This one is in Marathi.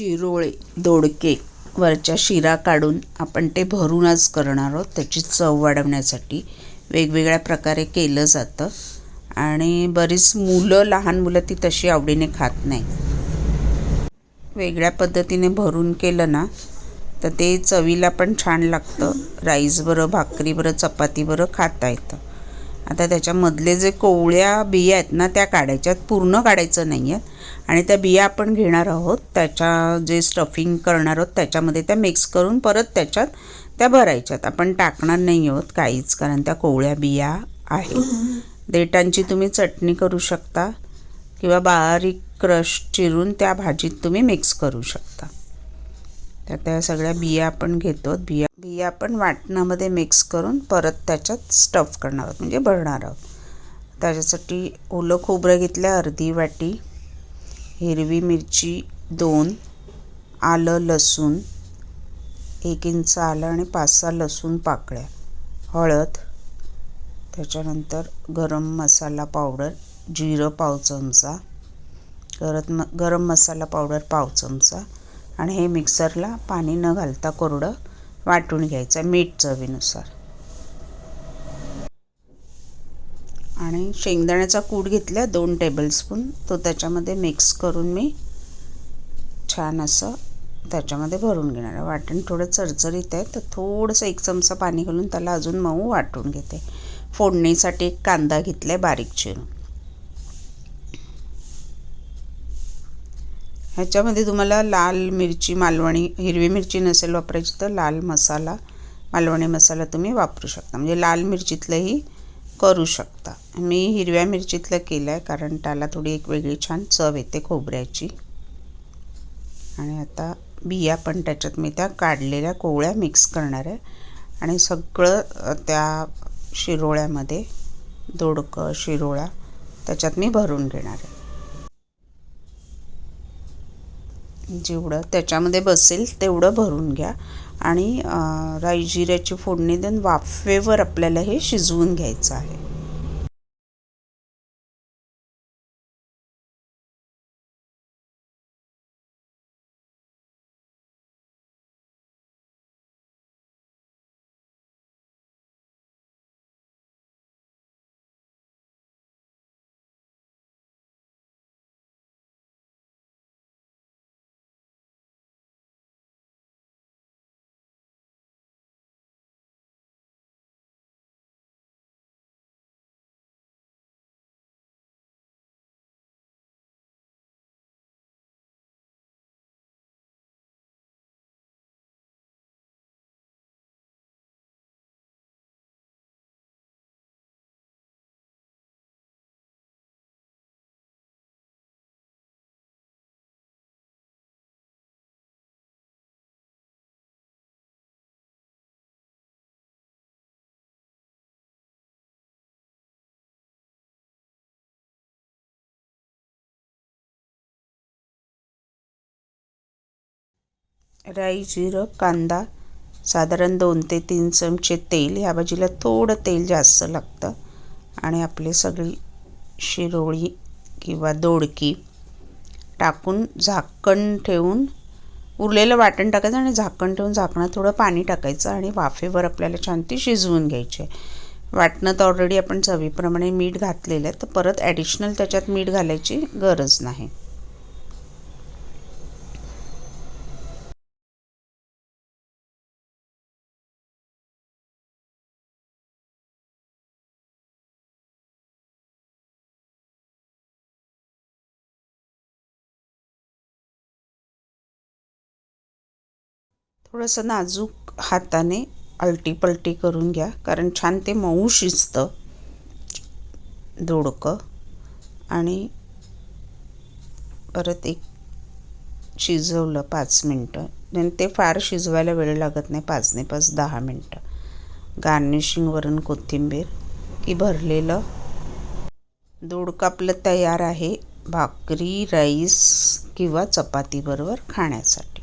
शिरोळे दोडके वरच्या शिरा काढून आपण ते भरूनच करणार आहोत. त्याची चव वाढवण्यासाठी वेगवेगळ्या प्रकारे केलं जातं. आणि बरीच मुलं लहान मुलं ती तशी आवडीने खात नाही. वेगळ्या पद्धतीने भरून केलं ना तर ते चवीला पण छान लागतं. राईसबरं भाकरीबरं चपातीबरं खाता येतं. आता त्याच्यामधले जे कोवळ्या बिया आहेत ना त्या काढायच्यात. पूर्ण काढायचं नाही आहे आणि त्या बिया आपण घेणार आहोत त्याच्या जे स्टफिंग करणार आहोत त्याच्यामध्ये त्या मिक्स करून परत त्याच्यात त्या भरायच्यात. आपण टाकणार नाही आहोत काहीच कारण त्या कोवळ्या बिया आहेत. देठांची तुम्ही चटणी करू शकता किंवा बारीक क्रश चिरून त्या भाजीत तुम्ही मिक्स करू शकता. तर त्या सगळ्या बिया आपण घेतो. बिया बिया आपण वाटणामध्ये मिक्स करून परत त्याच्यात स्टफ करणार आहोत म्हणजे भरणार आहोत. त्याच्यासाठी ओलं खोबरं घेतलं अर्धी वाटी. हिरवी मिरची दोन आलं लसूण एक इंच आलं आणि पाच सहा लसूण पाकळ्या हळद त्याच्यानंतर गरम मसाला पावडर जिरं पाव चमचा गरम म गरम मसाला पावडर पाव चमचा आणि हे मिक्सरला पाणी न घालता कोरडं वाटून घ्यायचं मीठ चवीनुसार. आणि शेंगदाण्याचा कूट घेतला दोन टेबलस्पून तो त्याच्यामध्ये मिक्स करून मी छान असं त्याच्यामध्ये भरून घेणार आहे. वाटण थोडं चरचरीत आहे तर थोडंसं एक चमचा पाणी घालून त्याला अजून मऊ वाटून घेते. फोडणीसाठी एक कांदा घेतला आहे बारीक चिरून. ह्याच्यामध्ये तुम्हाला लाल मिरची मालवणी हिरवी मिरची नसेल वापरायची तर लाल मसाला मालवणी मसाला तुम्ही वापरू शकता. म्हणजे लाल मिरचीतलंही करू शकता. मी हिरव्या मिरचीतलं केलं आहे कारण त्याला थोडी एक वेगळी छान चव येते खोबऱ्याची. आणि आता बिया पण त्याच्यात मी त्या काढलेल्या कोवळ्या मिक्स करणार आहे. आणि सगळं त्या शिरोळ्यामध्ये दोडकं शिरोळा त्याच्यात मी भरून घेणार आहे. जेवढं त्याच्यामध्ये बसेल तेवढं भरून घ्या. आणि राई जिऱ्याची फोडणी देऊन वाफेवर आपल्याला हे शिजवून घ्यायचं आहे. राई जिरं कांदा साधारण दोन ते तीन चमचे तेल ह्या भाजीला थोडं तेल जास्त लागतं. आणि आपली सगळी शिरोळी किंवा दोडकी टाकून झाकण ठेवून उरलेलं वाटण टाकायचं आणि झाकण ठेवून झाकणात थोडं पाणी टाकायचं आणि वाफेवर आपल्याला छान ती शिजवून घ्यायची वाटणं तर ऑलरेडी आपण चवीप्रमाणे मीठ घातलेलं आहे तर परत ॲडिशनल त्याच्यात मीठ घालायची गरज नाही. थोडंसं नाजूक हाताने अलटी पलटी करून घ्या कारण छान ते मऊ शिजतं. दोडकं. आणि परत एक शिजवलं पाच मिनटं. आणि ते फार शिजवायला वेळ लागत नाही पाच नाही पाच दहा मिनटं. गार्निशिंगवरून कोथिंबीर की भरलेलं दोडकं आपलं तयार आहे भाकरी राईस किंवा चपातीबरोबर खाण्यासाठी.